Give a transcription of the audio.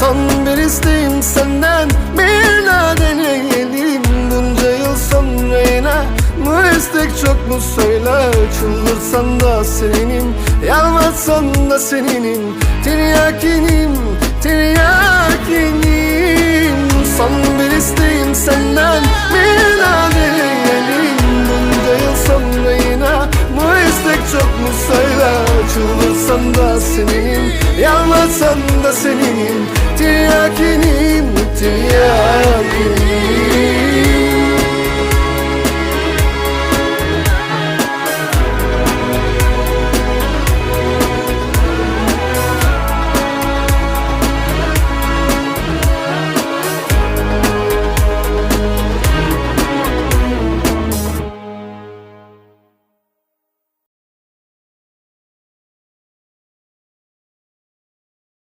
Son bir isteğim senden bir daha deneyelim Bunca yıl sonra yine bu istek çok mu söyle Çıldırsan da seninim Yalvarsan da seninim. Tiryakinim Tiryakinim. Son bir isteğim senden bir daha deneyelim Bunca yıl sonra yine bu istek çok mu söyle Çıldırsan da seninim Yalvarsan da seninim Tiryakinim Tiryakinim